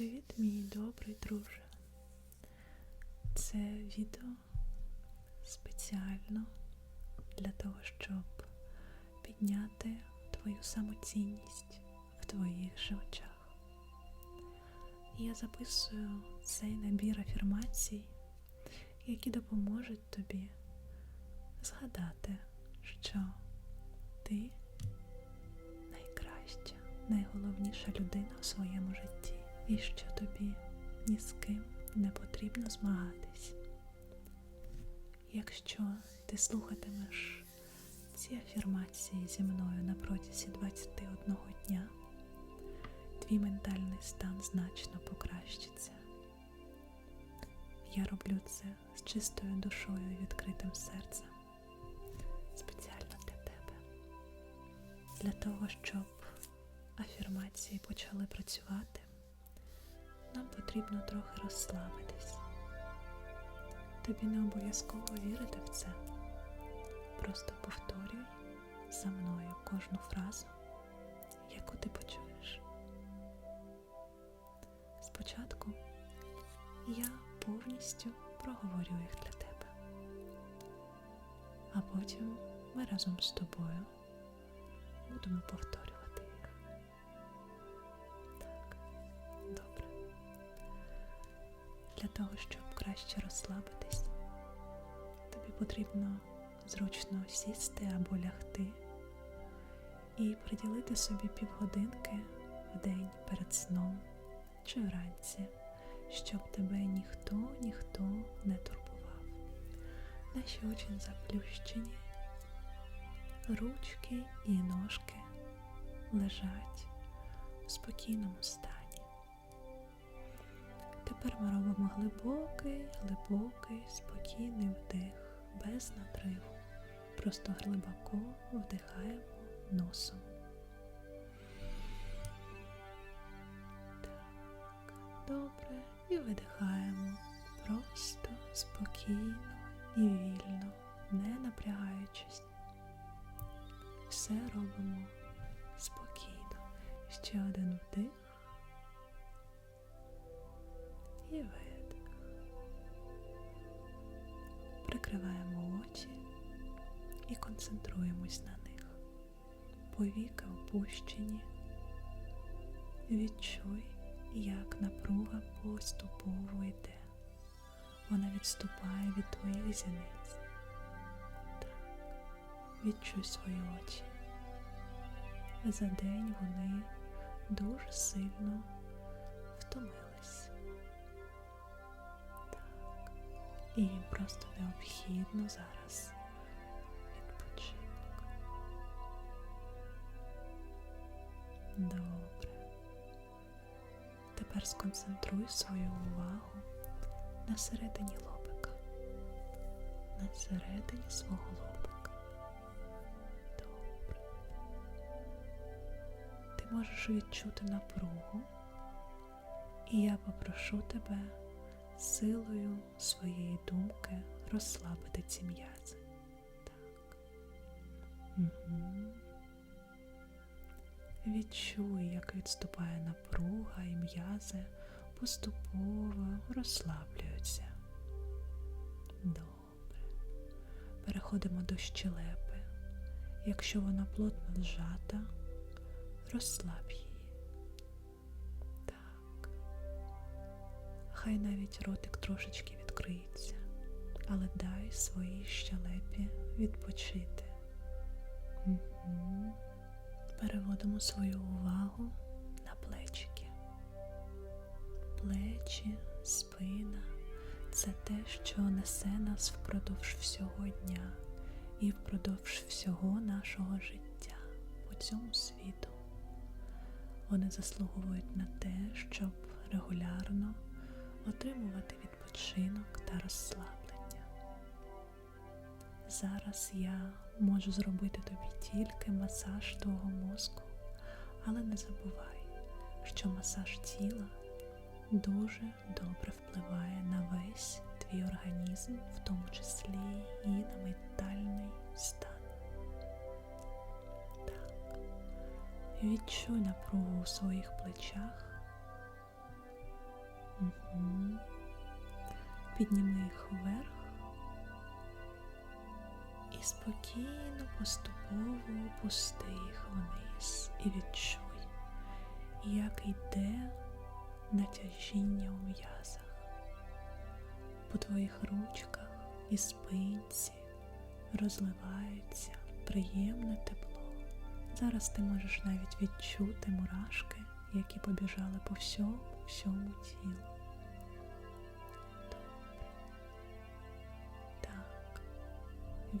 Привіт, мій добрий друже. Це відео спеціально для того, щоб підняти твою самоцінність в твоїх же очах. Я записую цей набір афірмацій, які допоможуть тобі згадати, що ти найкраща, найголовніша людина у своєму житті і що тобі ні з ким не потрібно змагатись. Якщо ти слухатимеш ці афірмації зі мною на протязі 21 дня, твій ментальний стан значно покращиться. Я роблю це з чистою душою і відкритим серцем спеціально для тебе, для того, щоб афірмації почали працювати, нам потрібно трохи розслабитись. Тобі не обов'язково вірити в це. Просто повторюй за мною кожну фразу, яку ти почуєш. Спочатку я повністю проговорю їх для тебе, а потім ми разом з тобою будемо повторювати Для того, щоб краще розслабитись, тобі потрібно зручно сісти або лягти і приділити собі півгодинки в день перед сном чи вранці, щоб тебе ніхто, ніхто не турбував. Наші очі заплющені, ручки і ножки лежать у спокійному стані. Тепер ми робимо глибокий, глибокий, спокійний вдих без надриву. Просто глибоко вдихаємо носом. Так, добре. І видихаємо просто спокійно і вільно, не напрягаючись. Все робимо спокійно. Ще один вдих і видих. Прикриваємо очі і концентруємось на них. Повіки опущені. Відчуй, як напруга поступово йде. Вона відступає від твоїх зіниць. Так. Відчуй свої очі. За день вони дуже сильно втомились. І їм просто необхідно зараз відпочинок. Добре. Тепер сконцентруй свою увагу на середині лобика. На середині свого лобика. Добре. Ти можеш відчути напругу, і я попрошу тебе силою своєї думки розслабити ці м'язи. Так. Угу. Відчуй, як відступає напруга і м'язи поступово розслаблюються. Добре. Переходимо до щелепи. Якщо вона плотно зжата, розслаб її. Хай навіть ротик трошечки відкриється, але дай своїй щелепі відпочити. Переводимо свою увагу на плечики. Плечі, спина це те, що несе нас впродовж всього дня і впродовж всього нашого життя по цьому світу. Вони заслуговують на те, щоб регулярно отримувати відпочинок та розслаблення. Зараз я можу зробити тобі тільки масаж твого мозку, але не забувай, що масаж тіла дуже добре впливає на весь твій організм, в тому числі і на ментальний стан. Так. Відчуй напругу у своїх плечах Угу. Підніми їх вверх і спокійно, поступово опусти їх вниз і відчуй, як йде натяжіння у м'язах по твоїх ручках і спинці розливається приємне тепло. Зараз ти можеш навіть відчути мурашки, які побіжали по всьому, всьому тілу.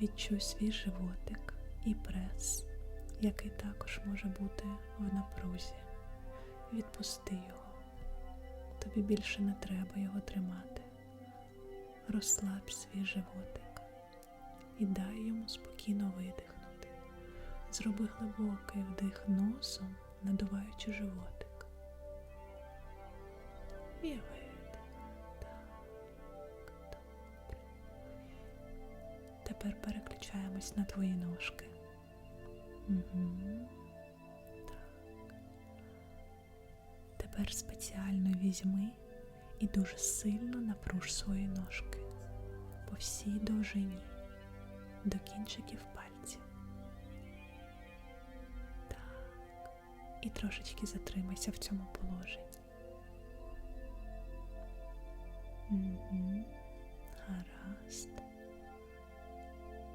Відчуй свій животик і прес, який також може бути в напрузі. Відпусти його. Тобі більше не треба його тримати. Розслаб свій животик і дай йому спокійно видихнути. Зроби глибокий вдих носом, надуваючи животик. І Тепер переключаємось на твої ножки. Угу. Так. Тепер спеціально візьми і дуже сильно напруж свої ножки по всій довжині до кінчиків пальців. Так. І трошечки затримайся в цьому положенні. Угу. Гаразд.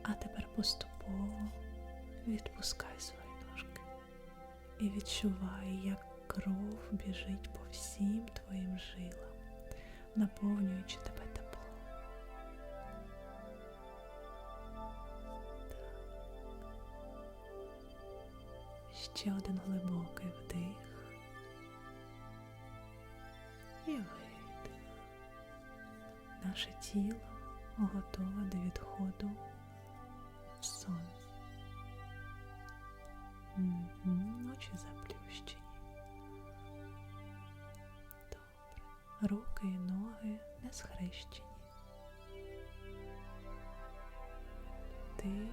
А тепер поступово відпускай свої ножки і відчувай, як кров біжить по всім твоїм жилам, наповнюючи тебе теплом. Ще один глибокий вдих і видих. Наше тіло готове до відходу сон. Угу, Очі заплющені. Добре. Руки і ноги не схрещені. Ти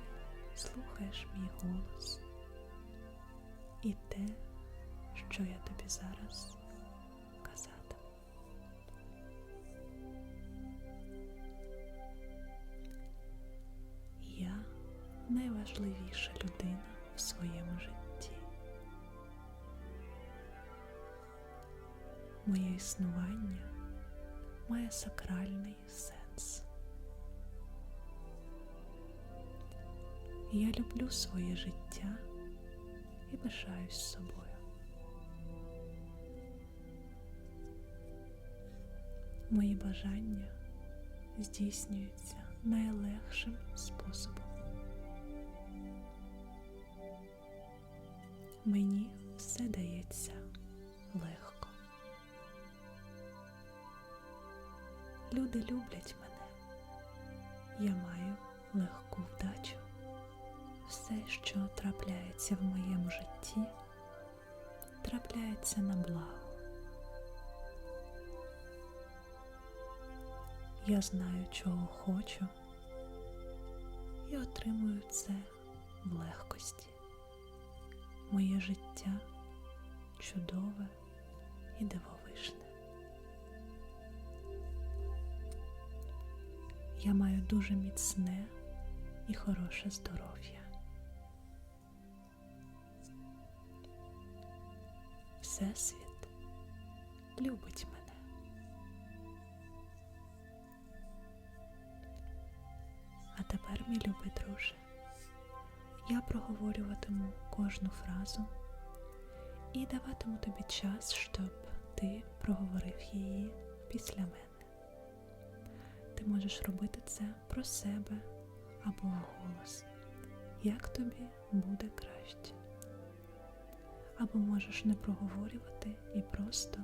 слухаєш мій голос і те, що я тобі зараз найважливіша людина в своєму житті. Моє існування має сакральний сенс. Я люблю своє життя і пишаюсь собою. Мої бажання здійснюються найлегшим способом. Мені все дається легко. Люди люблять мене. Я маю легку вдачу. Все, що трапляється в моєму житті, трапляється на благо. Я знаю, чого хочу, і отримую це в легкості. Моє життя чудове і дивовижне. Я маю дуже міцне і хороше здоров'я. Всесвіт любить мене. А тепер, мій любий друже, я проговорюватиму кожну фразу і даватиму тобі час, щоб ти проговорив її після мене. Ти можеш робити це про себе або вголос, як тобі буде краще. Або можеш не проговорювати і просто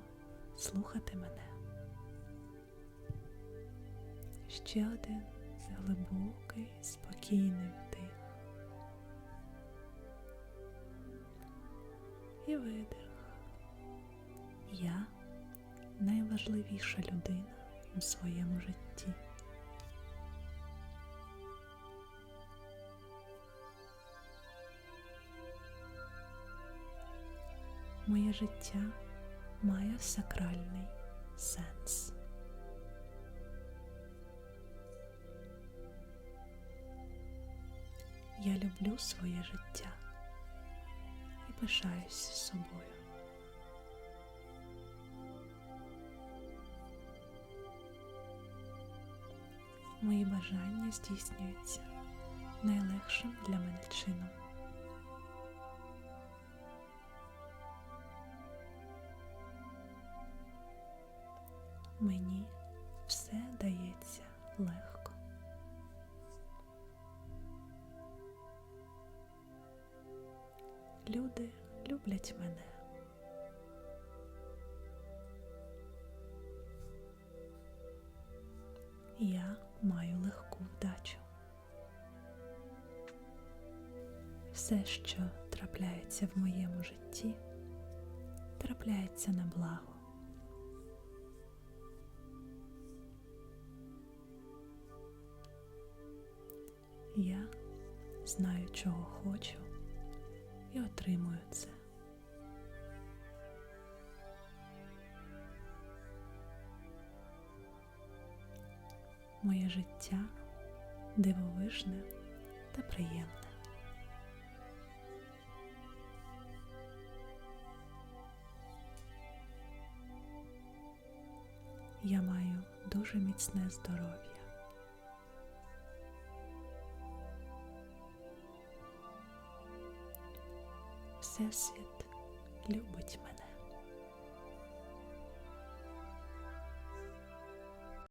слухати мене. Ще один глибокий, спокійний видих. Я найважливіша людина у своєму житті. Моє життя має сакральний сенс. Я люблю своє життя пишаюся собою. Мої бажання здійснюються найлегшим для мене чином. Мені все дається легко. Люди люблять мене. Я маю легку вдачу. Все, що трапляється в моєму житті, трапляється на благо. Я знаю, чого хочу і отримую це. Моє життя дивовижне та приємне. Я маю дуже міцне здоров'я. Всесвіт любить мене.